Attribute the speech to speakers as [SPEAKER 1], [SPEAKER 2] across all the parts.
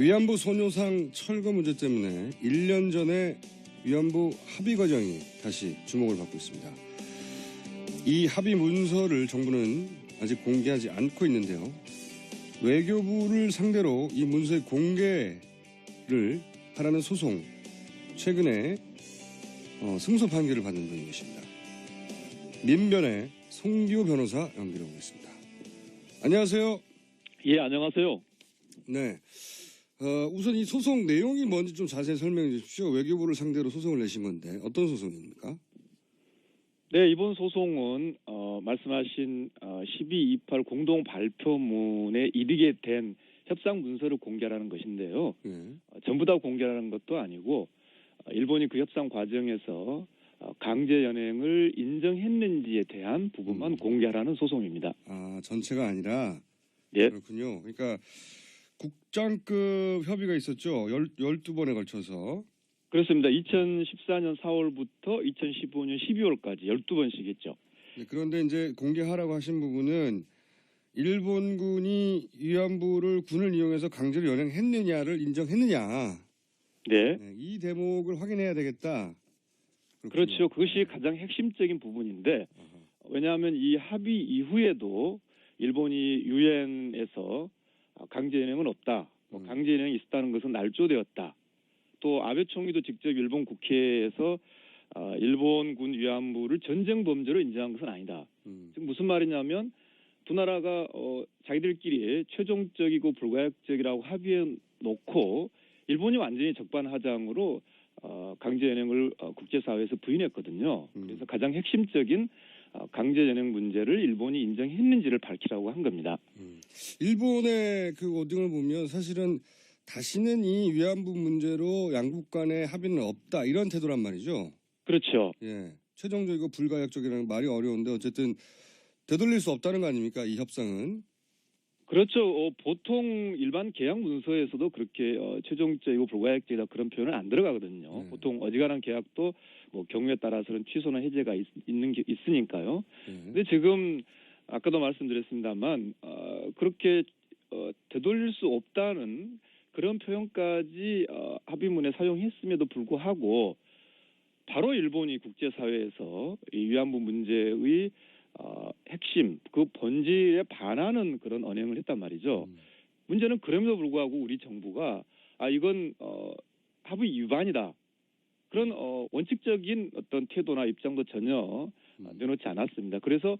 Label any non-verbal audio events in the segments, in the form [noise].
[SPEAKER 1] 위안부 소녀상 철거 문제 때문에 1년 전에 위안부 합의 과정이 다시 주목을 받고 있습니다. 이 합의 문서를 정부는 아직 공개하지 않고 있는데요. 외교부를 상대로 이 문서의 공개를 하라는 소송 최근에 어, 승소 판결을 받은 분이 계십니다. 민변의 송기호 변호사 연결해 보겠습니다. 안녕하세요.
[SPEAKER 2] 예, 안녕하세요.
[SPEAKER 1] 네. 어, 우선 이 소송 내용이 뭔지 좀 자세히 설명해 주십시오. 외교부를 상대로 소송을 내신 건데 어떤 소송입니까?
[SPEAKER 2] 네, 이번 소송은 어, 말씀하신 어, 1228 공동 발표문에 이르게 된 협상 문서를 공개하라는 것인데요.
[SPEAKER 1] 예.
[SPEAKER 2] 어, 전부 다 공개하는 것도 아니고 어, 일본이 그 협상 과정에서 어, 강제 연행을 인정했는지에 대한 부분만
[SPEAKER 1] 음.
[SPEAKER 2] 공개하라는 소송입니다.
[SPEAKER 1] 아, 전체가 아니라
[SPEAKER 2] 예,
[SPEAKER 1] 그렇군요. 그러니까 국장급 협의가 있었죠. 열, 12번에 걸쳐서.
[SPEAKER 2] 그렇습니다. 2014년 4월부터 2015년 12월까지 12번씩 했죠.
[SPEAKER 1] 네, 그런데 이제 공개하라고 하신 부분은 일본군이 위안부를 군을 이용해서 강제로 연행했느냐를 인정했느냐.
[SPEAKER 2] 네.
[SPEAKER 1] 네, 이 대목을 확인해야 되겠다. 그렇군요.
[SPEAKER 2] 그렇죠. 그것이 가장 핵심적인 부분인데
[SPEAKER 1] 아하.
[SPEAKER 2] 왜냐하면 이 합의 이후에도 일본이 유엔에서 강제 연행은 없다. 뭐
[SPEAKER 1] 음.
[SPEAKER 2] 강제 연행이 있었다는 것은 날조되었다. 또 아베 총리도 직접 일본 국회에서 아, 일본군 위안부를 전쟁 범죄로 인정한 것은 아니다.
[SPEAKER 1] 음.
[SPEAKER 2] 즉 무슨 말이냐면 두 나라가 어, 자기들끼리 최종적이고 불가역적이라고 합의해 놓고 일본이 완전히 적반하장으로 어, 강제 연행을 어, 국제사회에서 부인했거든요.
[SPEAKER 1] 음.
[SPEAKER 2] 그래서 가장 핵심적인 어, 강제 연행 문제를 일본이 인정했는지를 밝히라고 한 겁니다.
[SPEAKER 1] 음. 일본의 그 워딩을 보면 사실은 다시는 이 위안부 문제로 양국 간의 합의는 없다 이런 태도란 말이죠.
[SPEAKER 2] 그렇죠.
[SPEAKER 1] 예. 최종적이고 불가역적이라는 말이 어려운데 어쨌든 되돌릴 수 없다는 거 아닙니까? 이 협상은.
[SPEAKER 2] 그렇죠. 어, 보통 일반 계약 문서에서도 그렇게 어, 최종적이고 불가역적이다 그런 표현은 안 들어가거든요.
[SPEAKER 1] 네.
[SPEAKER 2] 보통 어지간한 계약도 뭐 경우에 따라서는 취소나 해제가 있, 는게 있으니까요.
[SPEAKER 1] 예.
[SPEAKER 2] 근데 지금 아까도 말씀드렸습니다만 어, 그렇게 어, 되돌릴 수 없다는 그런 표현까지 어, 합의문에 사용했음에도 불구하고 바로 일본이 국제사회에서 이 위안부 문제의 어, 핵심 그 본질에 반하는 그런 언행을 했단 말이죠.
[SPEAKER 1] 음.
[SPEAKER 2] 문제는 그럼에도 불구하고 우리 정부가 아 이건 어, 합의 위반이다. 그런 어, 원칙적인 어떤 태도나 입장도 전혀 어, 내놓지 않았습니다. 그래서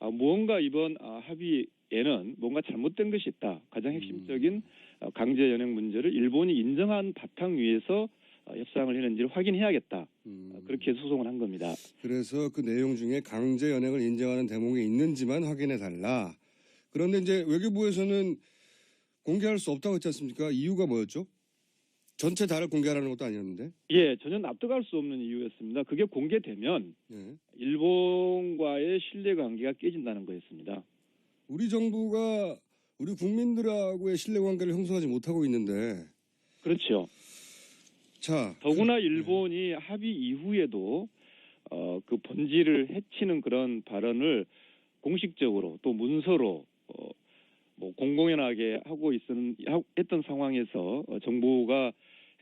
[SPEAKER 2] 아, 무언가 이번 아, 합의에는 뭔가 잘못된 것이 있다. 가장 핵심적인 어, 강제 연행 문제를 일본이 인정한 바탕 위에서 어, 협상을 했는지를 확인해야겠다. 그렇게 소송을 한 겁니다.
[SPEAKER 1] 그래서 그 내용 중에 강제 연행을 인정하는 대목이 있는지만 확인해 달라. 그런데 이제 외교부에서는 공개할 수 없다고 했지 않습니까? 이유가 뭐였죠? 전체 다를 공개하라는 것도 아니었는데.
[SPEAKER 2] 예, 전혀 납득할 수 없는 이유였습니다. 그게 공개되면
[SPEAKER 1] 예.
[SPEAKER 2] 일본과의 신뢰 관계가 깨진다는 거였습니다.
[SPEAKER 1] 우리 정부가 우리 국민들하고의 신뢰 관계를 형성하지 못하고 있는데.
[SPEAKER 2] 그렇죠.
[SPEAKER 1] 자.
[SPEAKER 2] 더구나 일본이 합의 이후에도 어, 그 본질을 해치는 그런 발언을 공식적으로 또 문서로 어, 뭐 공공연하게 하고 있는 했던 상황에서 어, 정부가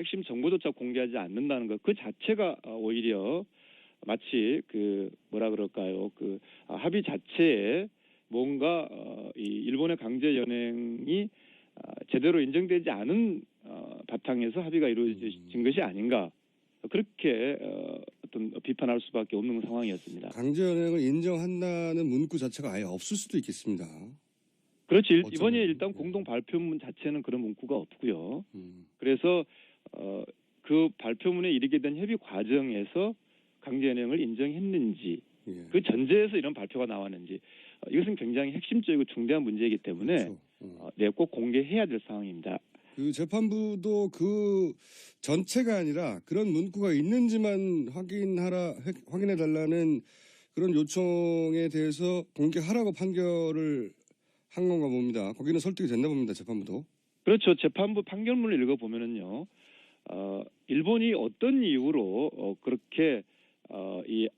[SPEAKER 2] 핵심 정보조차 공개하지 않는다는 것 그 자체가 어, 오히려 마치 그 뭐라 그럴까요 그 아, 합의 자체에 뭔가 어, 이 일본의 강제 연행이 아, 제대로 인정되지 않은 어, 바탕에서 합의가 이루어진 것이 아닌가 그렇게 어, 어떤 비판할 수밖에 없는 상황이었습니다.
[SPEAKER 1] 강제 연행을 인정한다는 문구 자체가 아예 없을 수도 있겠습니다.
[SPEAKER 2] 그렇지 일-
[SPEAKER 1] 어쩌면,
[SPEAKER 2] 이번에 일단
[SPEAKER 1] 예.
[SPEAKER 2] 공동 발표문 자체는 그런 문구가 없고요.
[SPEAKER 1] 음.
[SPEAKER 2] 그래서 어, 그 발표문에 이르게 된 협의 과정에서 강제 연행을 인정했는지
[SPEAKER 1] 예.
[SPEAKER 2] 그 전제에서 이런 발표가 나왔는지 어, 이것은 굉장히 핵심적이고 중대한 문제이기 때문에
[SPEAKER 1] 그렇죠. 어.
[SPEAKER 2] 어, 네, 꼭 공개해야 될 상황입니다.
[SPEAKER 1] 그 재판부도 그 전체가 아니라 그런 문구가 있는지만 확인하라 확인해 달라는 그런 요청에 대해서 공개하라고 판결을 한 건가 봅니다. 거기는 설득이 됐나 봅니다. 재판부도.
[SPEAKER 2] 그렇죠. 재판부 판결문을 읽어보면은요, 어, 일본이 어떤 이유로 어, 그렇게 어, 이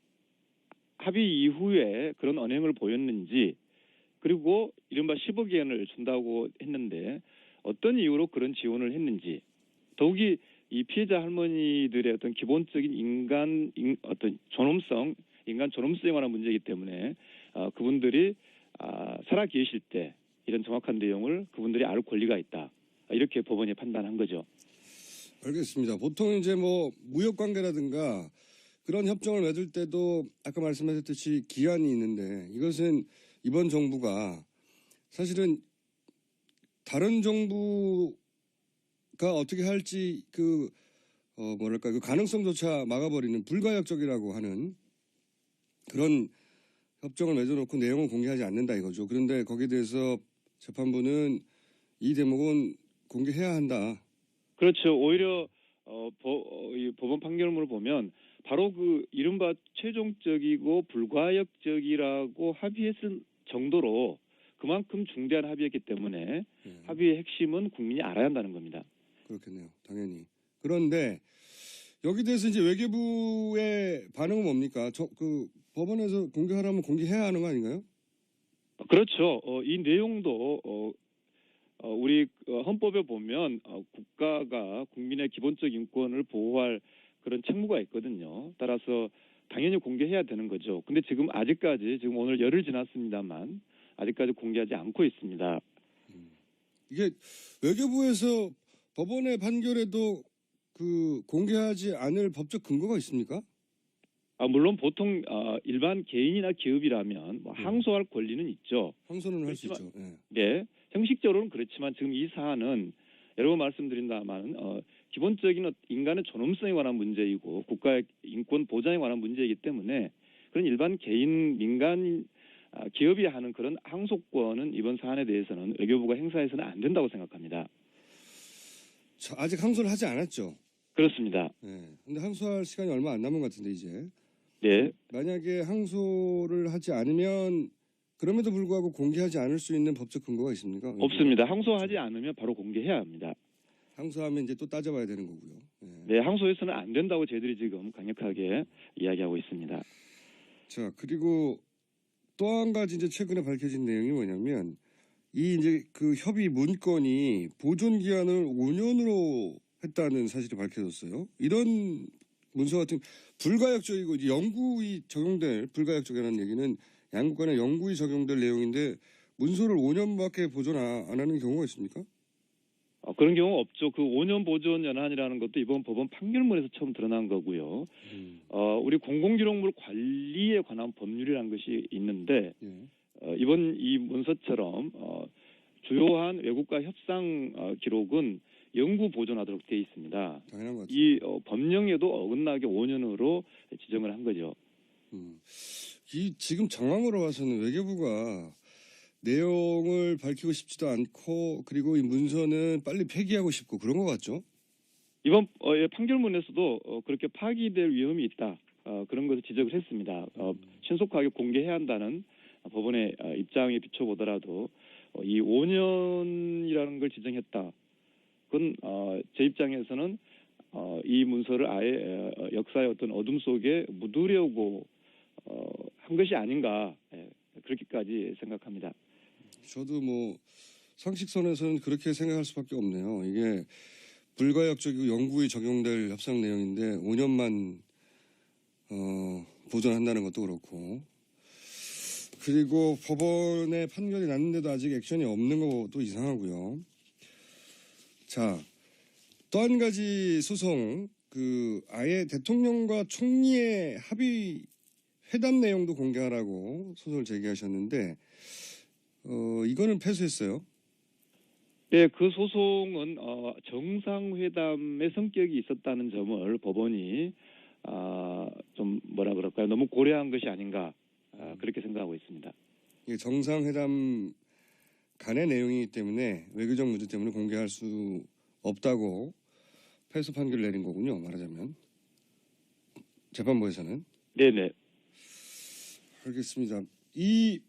[SPEAKER 2] 합의 이후에 그런 언행을 보였는지 그리고 이른바 10억 엔을 준다고 했는데 어떤 이유로 그런 지원을 했는지 더욱이 이 피해자 할머니들의 어떤 기본적인 인간 인- 어떤 존엄성 인간 존엄성에 관한 문제이기 때문에 어, 그분들이 아, 살아 계실 때 이런 정확한 내용을 그분들이 알 권리가 있다 이렇게 법원이 판단한 거죠.
[SPEAKER 1] 알겠습니다. 보통 이제 뭐 무역 관계라든가 그런 협정을 맺을 때도 아까 말씀하셨듯이 기한이 있는데 이것은 이번 정부가 사실은 다른 정부가 어떻게 할지 그 어, 뭐랄까 그 가능성조차 막아버리는 불가역적이라고 하는 그런 협정을 맺어놓고 내용을 공개하지 않는다 이거죠. 그런데 거기에 대해서 재판부는 이 대목은 공개해야 한다.
[SPEAKER 2] 그렇죠. 오히려 어, 법, 어, 이 법원 판결문을 보면 바로 그 이른바 최종적이고 불가역적이라고 합의했을 정도로 그만큼 중대한 합의였기 때문에
[SPEAKER 1] 예.
[SPEAKER 2] 합의의 핵심은 국민이 알아야 한다는 겁니다.
[SPEAKER 1] 그렇겠네요. 당연히. 그런데 여기 대해서 이제 외교부의 반응은 뭡니까? 저 그 법원에서 공개하라면 공개해야 하는 거 아닌가요?
[SPEAKER 2] 그렇죠. 어, 이 내용도 어, 어, 우리 어, 헌법에 보면 어, 국가가 국민의 기본적 인권을 보호할 그런 책무가 있거든요. 따라서 당연히 공개해야 되는 거죠. 근데 지금 아직까지 지금 오늘 열흘 지났습니다만 아직까지 공개하지 않고 있습니다.
[SPEAKER 1] 이게 외교부에서 법원의 판결에도 그 공개하지 않을 법적 근거가 있습니까?
[SPEAKER 2] 아, 물론 보통 어, 일반 개인이나 기업이라면 뭐
[SPEAKER 1] 음.
[SPEAKER 2] 항소할 권리는 있죠.
[SPEAKER 1] 항소는 할 수 있죠. 예.
[SPEAKER 2] 네, 형식적으로는 그렇지만 지금 이 사안은 여러 번 말씀드린다만 어, 기본적인 어- 인간의 존엄성에 관한 문제이고 국가의 인권 보장에 관한 문제이기 때문에 그런 일반 개인 민간 아, 기업이 하는 그런 항소권은 이번 사안에 대해서는 외교부가 행사해서는 안 된다고 생각합니다.
[SPEAKER 1] 저 아직 항소를 하지 않았죠.
[SPEAKER 2] 그렇습니다.
[SPEAKER 1] 예. 근데 항소할 시간이 얼마 안 남은 것 같은데 이제
[SPEAKER 2] 네,
[SPEAKER 1] 만약에 항소를 하지 않으면 그럼에도 불구하고 공개하지 않을 수 있는 법적 근거가 있습니까?
[SPEAKER 2] 없습니다. 항소하지 않으면 바로 공개해야 합니다.
[SPEAKER 1] 항소하면 이제 또 따져봐야 되는 거고요. 예.
[SPEAKER 2] 네, 항소해서는 안 된다고 저희들이 지금 강력하게 이야기하고 있습니다.
[SPEAKER 1] 자 그리고 또 한 가지 이제 최근에 밝혀진 내용이 뭐냐면 이 이제 그 협의 문건이 보존 기한을 5년으로 했다는 사실이 밝혀졌어요. 이런 문서 같은 불가역적이고 영구히 적용될 불가역적이라는 얘기는 양국 간에 영구히 적용될 내용인데 문서를 5년밖에 보존 안안 하는 경우가 있습니까?
[SPEAKER 2] 어, 그런 경우 없죠. 그 5년 보존 연한이라는 것도 이번 법원 판결문에서 처음 드러난 거고요. 어, 우리 공공기록물 관리에 관한 법률이라는 것이 있는데
[SPEAKER 1] 예.
[SPEAKER 2] 어, 이번 이 문서처럼 어, 주요한 외국과 협상 어, 기록은 영구 보존하도록 되어 있습니다.
[SPEAKER 1] 당연한 것 같아요.
[SPEAKER 2] 이 어, 법령에도 어긋나게 5년으로 지정을 한 거죠.
[SPEAKER 1] 음. 이 지금 정황으로 봐서는 외교부가 내용을 밝히고 싶지도 않고 그리고 이 문서는 빨리 폐기하고 싶고 그런 것 같죠?
[SPEAKER 2] 이번 어, 예, 판결문에서도 어, 그렇게 파기될 위험이 있다. 어, 그런 것을 지적을 했습니다. 어, 신속하게 공개해야 한다는 법원의 어, 입장에 비춰보더라도 어, 이 5년이라는 걸 지정했다. 그건 어, 제 입장에서는 어, 이 문서를 아예 어, 역사의 어떤 어둠 속에 묻으려고 어, 한 것이 아닌가 예, 그렇게까지 생각합니다.
[SPEAKER 1] 저도 뭐 상식선에서는 그렇게 생각할 수밖에 없네요. 이게 불가역적이고 영구히 적용될 협상 내용인데 5년만 어, 보존한다는 것도 그렇고 그리고 법원의 판결이 났는데도 아직 액션이 없는 것도 이상하고요. 자, 또 한 가지 소송 그 아예 대통령과 총리의 합의 회담 내용도 공개하라고 소송을 제기하셨는데 어 이거는 패소했어요.
[SPEAKER 2] 네, 그 소송은 어, 정상회담의 성격이 있었다는 점을 법원이 아, 좀 뭐라 그럴까요? 너무 고려한 것이 아닌가 아, 그렇게 생각하고 있습니다.
[SPEAKER 1] 이게 정상회담 간의 내용이기 때문에 외교적 문제 때문에 공개할 수 없다고 패소 판결을 내린 거군요. 말하자면 재판부에서는
[SPEAKER 2] 네네.
[SPEAKER 1] 알겠습니다. 이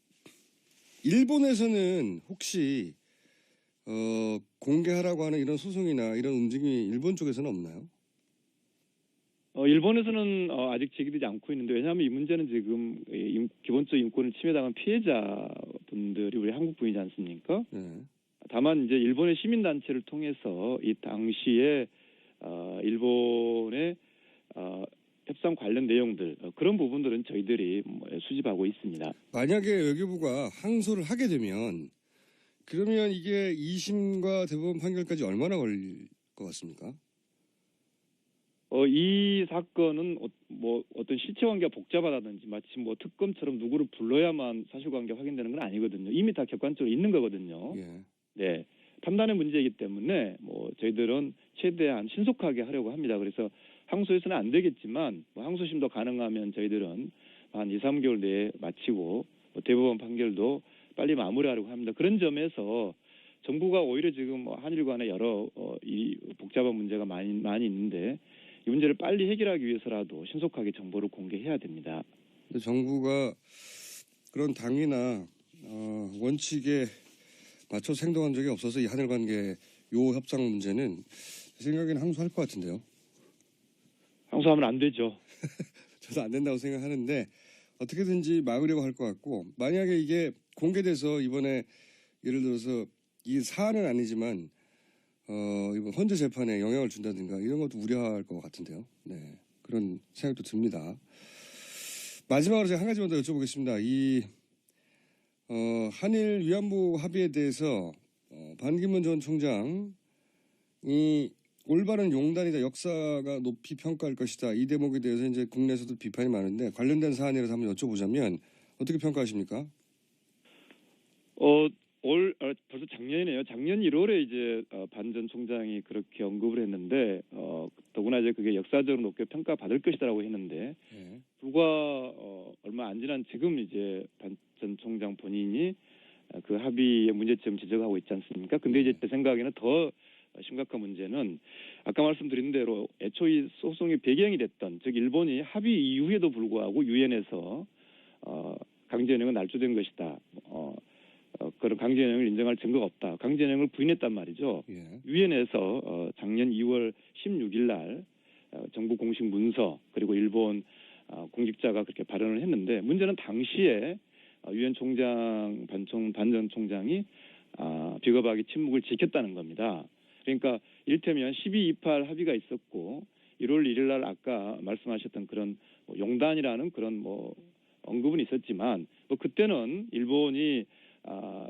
[SPEAKER 1] 일본에서는 혹시 어, 공개하라고 하는 이런 소송이나 이런 움직임이 일본 쪽에서는 없나요?
[SPEAKER 2] 어, 일본에서는 어, 아직 제기되지 않고 있는데 왜냐하면 이 문제는 지금 이 임- 기본적 인권을 침해당한 피해자분들이 우리 한국 분이지 않습니까?
[SPEAKER 1] 네.
[SPEAKER 2] 다만 이제 일본의 시민 단체를 통해서 이 당시에 어, 일본의 어, 협상 관련 내용들 어, 그런 부분들은 저희들이 뭐 수집하고 있습니다.
[SPEAKER 1] 만약에 외교부가 항소를 하게 되면 그러면 이게 2심과 대법원 판결까지 얼마나 걸릴 것 같습니까?
[SPEAKER 2] 어, 이 사건은 어, 뭐 어떤 실체 관계가 복잡하다든지 마치 뭐 특검처럼 누구를 불러야만 사실관계 확인되는 건 아니거든요. 이미 다 객관적으로 있는 거거든요.
[SPEAKER 1] 예.
[SPEAKER 2] 네. 판단의 문제이기 때문에 뭐 저희들은 최대한 신속하게 하려고 합니다. 그래서 항소에서는 안 되겠지만 뭐 항소심도 가능하면 저희들은 한 2, 3개월 내에 마치고 뭐 대법원 판결도 빨리 마무리하려고 합니다. 그런 점에서 정부가 오히려 지금 뭐 한일 간에 여러 어, 이 복잡한 문제가 많이 많이 있는데 이 문제를 빨리 해결하기 위해서라도 신속하게 정보를 공개해야 됩니다.
[SPEAKER 1] 정부가 그런 당이나 어, 원칙에 맞춰 행동한 적이 없어서 이 하늘 관계 요 협상 문제는 제 생각에는 항소할 것 같은데요.
[SPEAKER 2] 항소하면 안 되죠. [laughs]
[SPEAKER 1] 저도 안 된다고 생각하는데 어떻게든지 막으려고 할 것 같고 만약에 이게 공개돼서 이번에 예를 들어서 이 사안은 아니지만 어 이번 헌재 재판에 영향을 준다든가 이런 것도 우려할 것 같은데요. 네 그런 생각도 듭니다. 마지막으로 제가 한 가지만 더 여쭤보겠습니다. 이 어, 한일 위안부 합의에 대해서 어, 반기문 전 총장이 올바른 용단이다 역사가 높이 평가할 것이다 이 대목에 대해서 이제 국내에서도 비판이 많은데 관련된 사안이라서 한번 여쭤보자면 어떻게 평가하십니까?
[SPEAKER 2] 어, 올 어, 벌써 작년이네요. 작년 1월에 이제 어, 반전 총장이 그렇게 언급을 했는데 어, 더구나 이제 그게 역사적으로 높게 평가받을 것이다라고 했는데
[SPEAKER 1] 네.
[SPEAKER 2] 불과 어, 얼마 안 지난 지금 이제 반전 총장 본인이 어, 그 합의의 문제점 지적하고 있지 않습니까? 근데 이제 제 생각에는 더 심각한 문제는 아까 말씀드린 대로 애초 이 소송의 배경이 됐던 즉 일본이 합의 이후에도 불구하고 유엔에서 어, 강제연행은 날조된 것이다. 어, 어, 그런 강제연행을 인정할 증거가 없다. 강제연행을 부인했단 말이죠.
[SPEAKER 1] 예.
[SPEAKER 2] 유엔에서 어, 작년 2월 16일 날 어, 정부 공식 문서 그리고 일본 어, 공직자가 그렇게 발언을 했는데 문제는 당시에 어, 유엔 총장 반총 반전 총장이 아, 비겁하게 침묵을 지켰다는 겁니다. 그러니까 일테면 1228 합의가 있었고 1월 1일 날 아까 말씀하셨던 그런 뭐 용단이라는 그런 뭐 언급은 있었지만 뭐 그때는 일본이 아,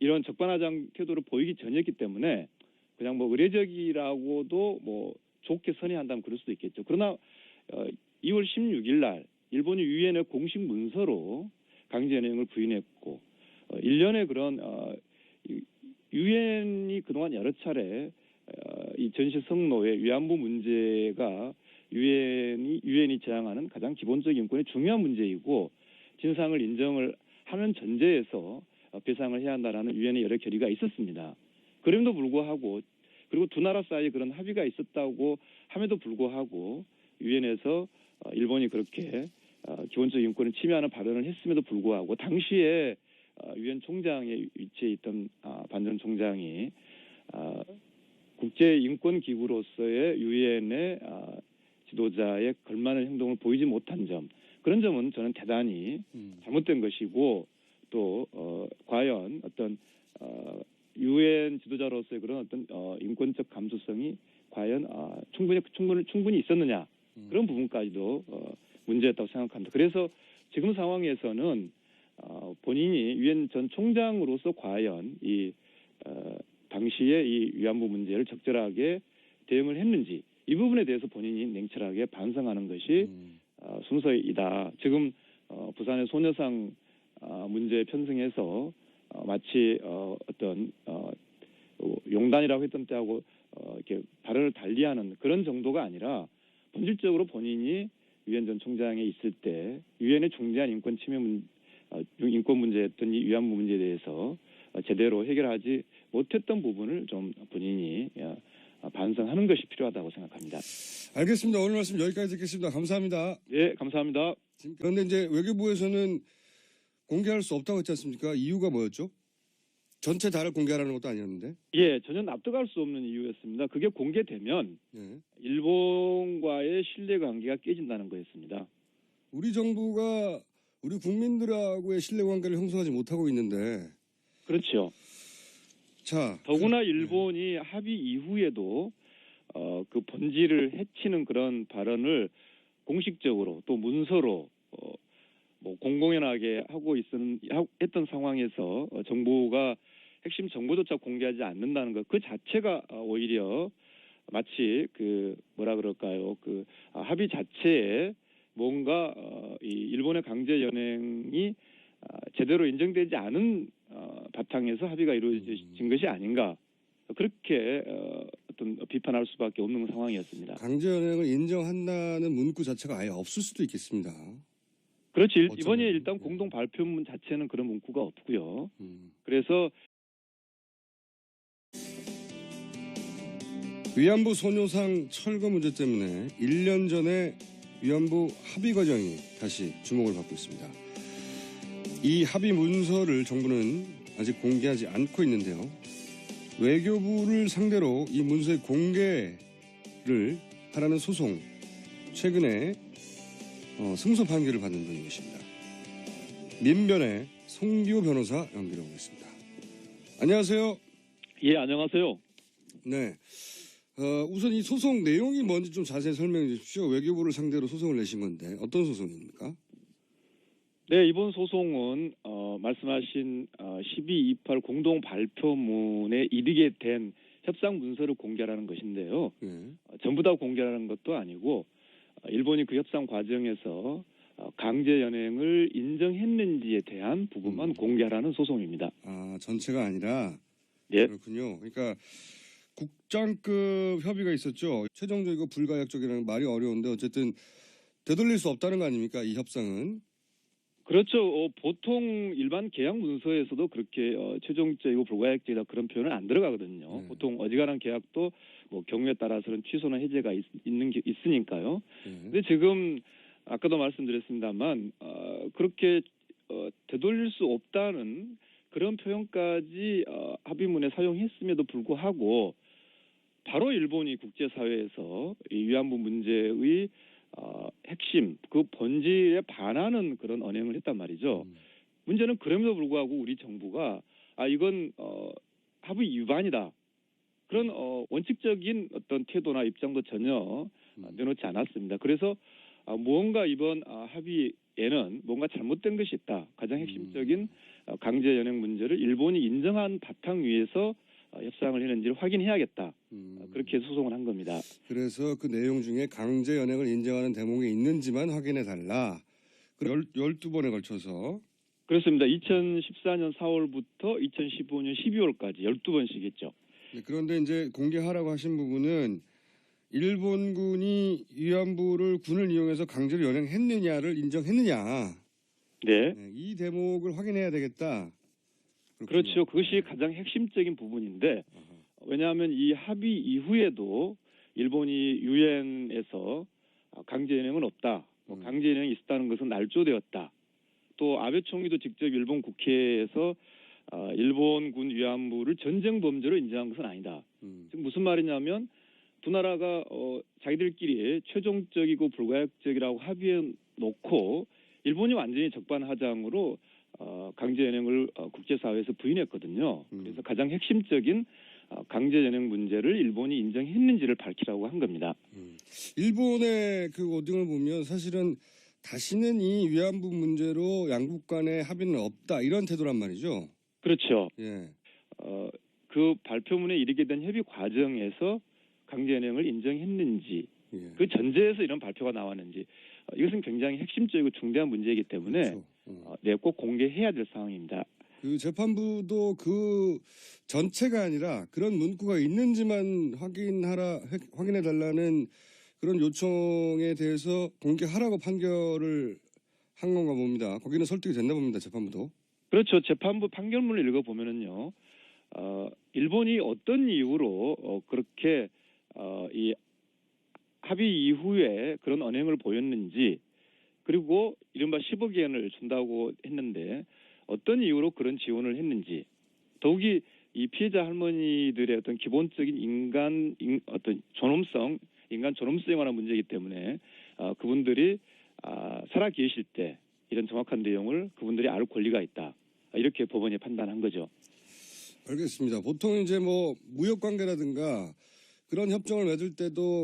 [SPEAKER 2] 이런 적반하장 태도를 보이기 전이었기 때문에 그냥 뭐 의례적이라고도 뭐 좋게 선회한다면 그럴 수도 있겠죠. 그러나 어, 2월 16일 날 일본이 유엔의 공식 문서로 강제연행을 부인했고 어, 일련의 그런 어, 이- 유엔이 그동안 여러 차례 어, 이 전시 성노의 위안부 문제가 유엔이 유엔이 제항하는 가장 기본적인 인권의 중요한 문제이고 진상을 인정을 하는 전제에서 어, 배상을 해야 한다라는 유엔의 여러 결의가 있었습니다. 그럼에도 불구하고 그리고 두 나라 사이에 그런 합의가 있었다고 함에도 불구하고 유엔에서 어, 일본이 그렇게 어, 기본적 인권을 침해하는 발언을 했음에도 불구하고 당시에 어, 유엔 총장의 위치에 있던 아, 반전 총장이 아, 국제 인권 기구로서의 유엔의 아, 지도자의 걸맞는 행동을 보이지 못한 점 그런 점은 저는 대단히
[SPEAKER 1] 음.
[SPEAKER 2] 잘못된 것이고 또 어, 과연 어떤 어, 유엔 지도자로서의 그런 어떤 어, 인권적 감수성이 과연 어, 충분히 충분히 충분히 있었느냐
[SPEAKER 1] 음.
[SPEAKER 2] 그런 부분까지도 어, 문제였다고 생각합니다. 그래서 지금 상황에서는 어, 본인이 유엔 전 총장으로서 과연 이 어, 당시에 이 위안부 문제를 적절하게 대응을 했는지 이 부분에 대해서 본인이 냉철하게 반성하는 것이
[SPEAKER 1] 음.
[SPEAKER 2] 어, 순서이다. 지금 어, 부산의 소녀상 어, 문제에 편승해서 어, 마치 어, 어떤 어, 어, 용단이라고 했던 때하고 어, 이렇게 발언을 달리하는 그런 정도가 아니라 본질적으로 본인이 유엔 전 총장에 있을 때 유엔의 중대한 인권 침해 문, 어, 인권 문제였던 이 위안부 문제에 대해서 어, 제대로 해결하지 못했던 부분을 좀 본인이 어, 반성하는 것이 필요하다고 생각합니다.
[SPEAKER 1] 알겠습니다. 오늘 말씀 여기까지 듣겠습니다. 감사합니다.
[SPEAKER 2] 예, 감사합니다.
[SPEAKER 1] 그런데 이제 외교부에서는 공개할 수 없다고 했지 않습니까? 이유가 뭐였죠? 전체 다를 공개하라는 것도 아니었는데.
[SPEAKER 2] 예, 전혀 납득할 수 없는 이유였습니다. 그게 공개되면
[SPEAKER 1] 예.
[SPEAKER 2] 일본과의 신뢰 관계가 깨진다는 거였습니다.
[SPEAKER 1] 우리 정부가 우리 국민들하고의 신뢰관계를 형성하지 못하고 있는데.
[SPEAKER 2] 그렇죠.
[SPEAKER 1] 자,
[SPEAKER 2] 더구나
[SPEAKER 1] 그-
[SPEAKER 2] 일본이 합의 이후에도 어, 그 본질을 해치는 그런 발언을 공식적으로 또 문서로 어, 뭐 공공연하게 하고 하- 했던 상황에서 어, 정부가 핵심 정보조차 공개하지 않는다는 것 그 자체가 어, 오히려 마치 그 뭐라 그럴까요? 그 아, 합의 자체에 뭔가 어, 이 일본의 강제 연행이 아, 제대로 인정되지 않은 어, 바탕에서 합의가 이루어진 것이 아닌가 그렇게 어, 어떤 비판할 수밖에 없는 상황이었습니다.
[SPEAKER 1] 강제 연행을 인정한다는 문구 자체가 아예 없을 수도 있겠습니다.
[SPEAKER 2] 그렇지
[SPEAKER 1] 어쩌면,
[SPEAKER 2] 이번에 일단
[SPEAKER 1] 예.
[SPEAKER 2] 공동 발표문 자체는 그런 문구가 없고요.
[SPEAKER 1] 음.
[SPEAKER 2] 그래서
[SPEAKER 1] 위안부 소녀상 철거 문제 때문에 1년 전에 위안부 합의 과정이 다시 주목을 받고 있습니다. 이 합의 문서를 정부는 아직 공개하지 않고 있는데요. 외교부를 상대로 이 문서의 공개를 하라는 소송 최근에 어, 승소 판결을 받는 분이 계십니다. 민변의 송기호 변호사 연결해 보겠습니다. 안녕하세요.
[SPEAKER 2] 예 안녕하세요.
[SPEAKER 1] 네. 어, 우선 이 소송 내용이 뭔지 좀 자세히 설명해 주십시오. 외교부를 상대로 소송을 내신 건데 어떤 소송입니까?
[SPEAKER 2] 네 이번 소송은 어, 말씀하신 어, 1228 공동 발표문에 이르게 된 협상 문서를 공개하라는 것인데요.
[SPEAKER 1] 예.
[SPEAKER 2] 어, 전부 다 공개하는 것도 아니고 어, 일본이 그 협상 과정에서 어, 강제 연행을 인정했는지에 대한 부분만
[SPEAKER 1] 음.
[SPEAKER 2] 공개하라는 소송입니다.
[SPEAKER 1] 아 전체가 아니라
[SPEAKER 2] 예.
[SPEAKER 1] 그렇군요. 그러니까 국장급 협의가 있었죠. 최종적이고 불가역적이라는 말이 어려운데 어쨌든 되돌릴 수 없다는 거 아닙니까? 이 협상은.
[SPEAKER 2] 그렇죠. 어, 보통 일반 계약 문서에서도 그렇게 어, 최종적이고 불가역적이다 그런 표현은 안 들어가거든요.
[SPEAKER 1] 네.
[SPEAKER 2] 보통 어지간한 계약도 뭐 경우에 따라서는 취소나 해제가 있, 는 게 있으니까요.
[SPEAKER 1] 예.
[SPEAKER 2] 근데 지금 아까도 말씀드렸습니다만 어, 그렇게 어, 되돌릴 수 없다는 그런 표현까지 어, 합의문에 사용했음에도 불구하고 바로 일본이 국제사회에서 이 위안부 문제의 어, 핵심 그 본질에 반하는 그런 언행을 했단 말이죠.
[SPEAKER 1] 음.
[SPEAKER 2] 문제는 그럼에도 불구하고 우리 정부가 아 이건 어, 합의 위반이다. 그런 어, 원칙적인 어떤 태도나 입장도 전혀
[SPEAKER 1] 음.
[SPEAKER 2] 아, 내놓지 않았습니다. 그래서 아, 무언가 이번 아, 합의에는 뭔가 잘못된 것이 있다. 가장 핵심적인 어, 강제 연행 문제를 일본이 인정한 바탕 위에서 어, 협상을 했는지를 확인해야겠다.
[SPEAKER 1] 음.
[SPEAKER 2] 어, 그렇게 소송을 한 겁니다.
[SPEAKER 1] 그래서 그 내용 중에 강제 연행을 인정하는 대목이 있는지만 확인해 달라. 열, 12번에 걸쳐서
[SPEAKER 2] 그렇습니다. 2014년 4월부터 2015년 12월까지 12번씩 했죠.
[SPEAKER 1] 네, 그런데 이제 공개하라고 하신 부분은 일본군이 위안부를 군을 이용해서 강제로 연행했느냐를 인정했느냐
[SPEAKER 2] 네.
[SPEAKER 1] 네, 이 대목을 확인해야 되겠다. 그렇군요.
[SPEAKER 2] 그렇죠. 그것이 가장 핵심적인 부분인데. 왜냐하면 이 합의 이후에도 일본이 유엔에서 강제 연행은 없다. 뭐
[SPEAKER 1] 음.
[SPEAKER 2] 강제 연행이 있었다는 것은 날조되었다. 또 아베 총리도 직접 일본 국회에서 어, 일본군 위안부를 전쟁 범죄로 인정한 것은 아니다.
[SPEAKER 1] 음,
[SPEAKER 2] 즉 무슨 말이냐면 두 나라가 어, 자기들끼리 최종적이고 불가역적이라고 합의해 놓고 일본이 완전히 적반하장으로 어, 강제 연행을 어, 국제사회에서 부인했거든요.
[SPEAKER 1] 음.
[SPEAKER 2] 그래서 가장 핵심적인 어, 강제 연행 문제를 일본이 인정했는지를 밝히라고 한 겁니다.
[SPEAKER 1] 음. 일본의 그 워딩을 보면 사실은 다시는 이 위안부 문제로 양국 간의 합의는 없다 이런 태도란 말이죠.
[SPEAKER 2] 그렇죠.
[SPEAKER 1] 예.
[SPEAKER 2] 어, 그 발표문에 이르게 된 협의 과정에서 강제 연행을 인정했는지
[SPEAKER 1] 예.
[SPEAKER 2] 그 전제에서 이런 발표가 나왔는지 어, 이것은 굉장히 핵심적이고 중대한 문제이기 때문에
[SPEAKER 1] 그렇죠. 어.
[SPEAKER 2] 어, 네, 꼭 공개해야 될 상황입니다.
[SPEAKER 1] 그 재판부도 그 전체가 아니라 그런 문구가 있는지만 확인하라 확인해 달라는 그런 요청에 대해서 공개하라고 판결을 한 건가 봅니다. 거기는 설득이 됐나 봅니다. 재판부도.
[SPEAKER 2] 그렇죠. 재판부 판결문을 읽어 보면은요, 어, 일본이 어떤 이유로 어, 그렇게 어, 이 합의 이후에 그런 언행을 보였는지, 그리고 이른바 10억 엔을 준다고 했는데 어떤 이유로 그런 지원을 했는지, 더욱이 이 피해자 할머니들의 어떤 기본적인 인간 인- 어떤 존엄성, 인간 존엄성에 관한 문제이기 때문에 어, 그분들이 아, 살아 계실 때 이런 정확한 내용을 그분들이 알 권리가 있다. 이렇게 법원이 판단한 거죠.
[SPEAKER 1] 알겠습니다. 보통 이제 뭐 무역 관계라든가 그런 협정을 맺을 때도